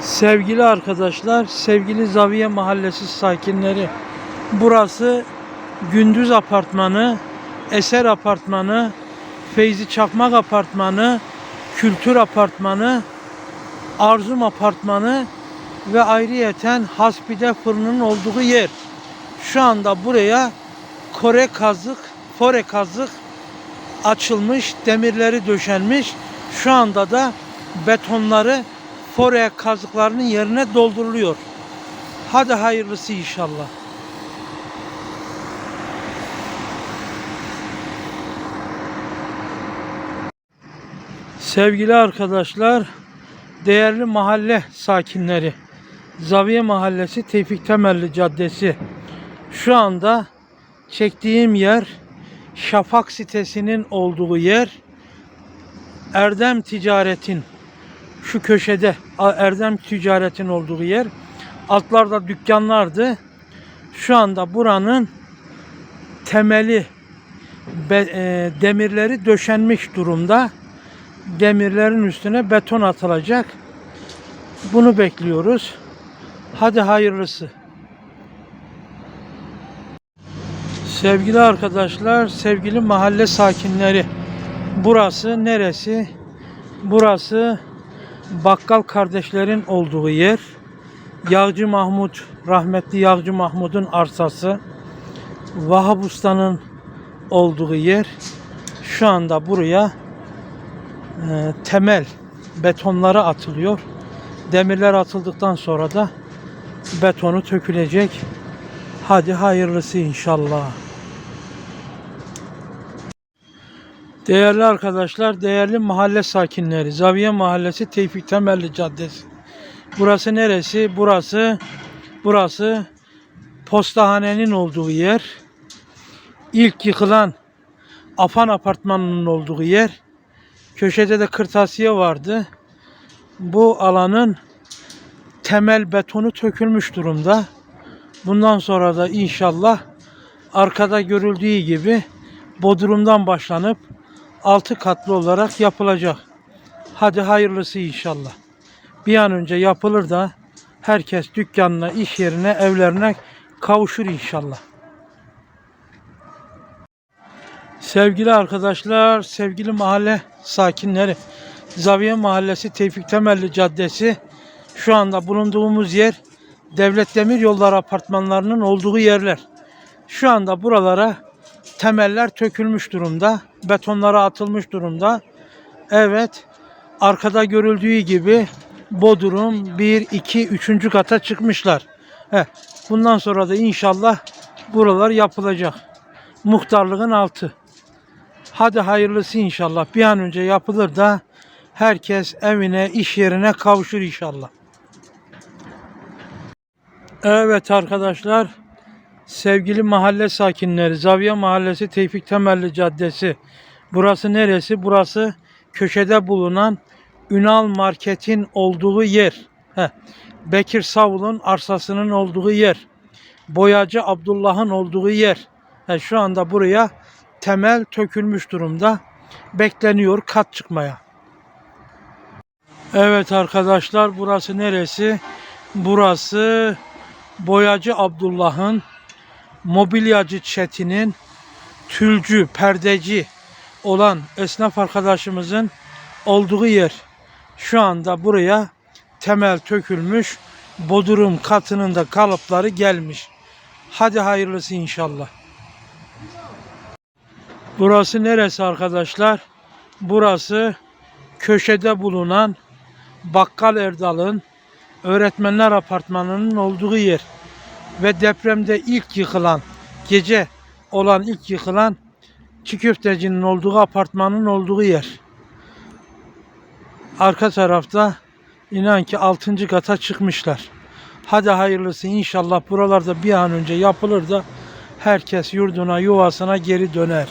Sevgili arkadaşlar, sevgili Zaviye Mahallesi sakinleri. Burası Gündüz Apartmanı, Eser Apartmanı, Feyzi Çakmak Apartmanı, Kültür Apartmanı, Arzum Apartmanı ve ayrıyeten Hasbide Fırını'nın olduğu yer. Şu anda buraya Kore kazık, Fore kazık açılmış, demirleri döşenmiş. Şu anda da betonları Fore kazıklarının yerine dolduruluyor. Hadi hayırlısı inşallah. Sevgili arkadaşlar, değerli mahalle sakinleri, Zaviye Mahallesi Tevfik Temelli Caddesi. Şu anda çektiğim yer Şafak sitesinin olduğu yer. Erdem Ticaret'in şu köşede Erdem Ticaret'in olduğu yer. Altlarda dükkanlardı. Şu anda buranın temeli be- e, demirleri döşenmiş durumda. Demirlerin üstüne beton atılacak. Bunu bekliyoruz. Hadi hayırlısı. Sevgili arkadaşlar, sevgili mahalle sakinleri. Burası neresi? Burası bakkal kardeşlerin olduğu yer. Yağcı Mahmut, rahmetli Yağcı Mahmut'un arsası. Vahap Usta'nın olduğu yer. Şu anda buraya e, temel betonları atılıyor. Demirler atıldıktan sonra da betonu tökülecek. Hadi hayırlısı inşallah. Değerli arkadaşlar, değerli mahalle sakinleri, Zaviye Mahallesi Tevfik Temelli Caddesi. Burası neresi? Burası burası postahanenin olduğu yer. İlk yıkılan Afan apartmanının olduğu yer. Köşede de kırtasiye vardı. Bu alanın temel betonu tökülmüş durumda. Bundan sonra da inşallah arkada görüldüğü gibi bodrumdan başlanıp altı katlı olarak yapılacak. Hadi hayırlısı inşallah. Bir an önce yapılır da herkes dükkanına, iş yerine, evlerine kavuşur inşallah. Sevgili arkadaşlar, sevgili mahalle sakinleri, Zaviye Mahallesi Tevfik Temelli Caddesi şu anda bulunduğumuz yer Devlet Demir Yolları apartmanlarının olduğu yerler. Şu anda buralara temeller tökülmüş durumda. Betonlara atılmış durumda. Evet. Arkada görüldüğü gibi Bodrum 1, 2, 3. kata çıkmışlar. Heh, bundan sonra da inşallah buralar yapılacak. Muhtarlığın altı. Hadi hayırlısı inşallah. Bir an önce yapılır da herkes evine, iş yerine kavuşur inşallah. Evet arkadaşlar, sevgili mahalle sakinleri, Zaviye Mahallesi Tevfik Temelli Caddesi. Burası neresi? Burası köşede bulunan Ünal Market'in olduğu yer. Heh. Bekir Savul'un arsasının olduğu yer. Boyacı Abdullah'ın olduğu yer. Heh, şu anda buraya temel tökülmüş durumda. Bekleniyor kat çıkmaya. Evet arkadaşlar burası neresi? Burası Boyacı Abdullah'ın, mobilyacı Çetin'in, tülcü, perdeci olan esnaf arkadaşımızın olduğu yer. Şu anda buraya temel tökülmüş, bodrum katının da kalıpları gelmiş. Hadi hayırlısı inşallah. Burası neresi arkadaşlar? Burası köşede bulunan Bakkal Erdal'ın öğretmenler apartmanının olduğu yer ve depremde ilk yıkılan gece olan ilk yıkılan çiğ köftecinin olduğu apartmanın olduğu yer. Arka tarafta inan ki 6. kata çıkmışlar. Hadi hayırlısı inşallah buralarda bir an önce yapılır da herkes yurduna yuvasına geri döner.